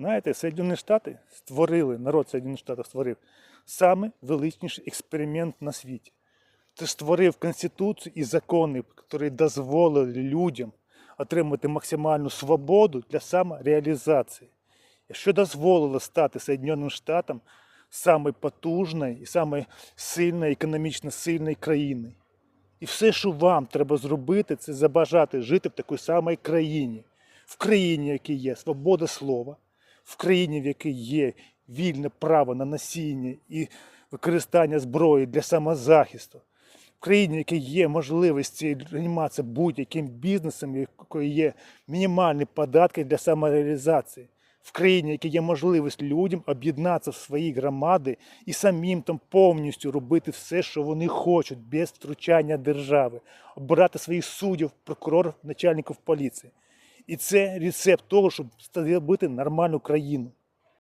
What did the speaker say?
Знаєте, Соєдинені Штати створили, народ Соєдинених Штатів створив саме величніший експеримент на світі. Ти створив Конституцію і закони, які дозволили людям отримати максимальну свободу для самореалізації. Що дозволило стати Соєдиненим Штатам самою потужною і самою сильною, економічно сильною країною. І все, що вам треба зробити, це забажати жити в такій самій країні, в країні, в якій є свобода слова, в країні, в якій є вільне право на носіння і використання зброї для самозахисту, в країні, в якій є можливості займатися будь-яким бізнесом, в якої є мінімальні податки для самореалізації. В країні, в якій є можливість людям об'єднатися в свої громади і самим там повністю робити все, що вони хочуть, без втручання держави, обирати своїх суддів, прокурорів, начальників поліції. І це рецепт того, щоб зробити нормальну країну.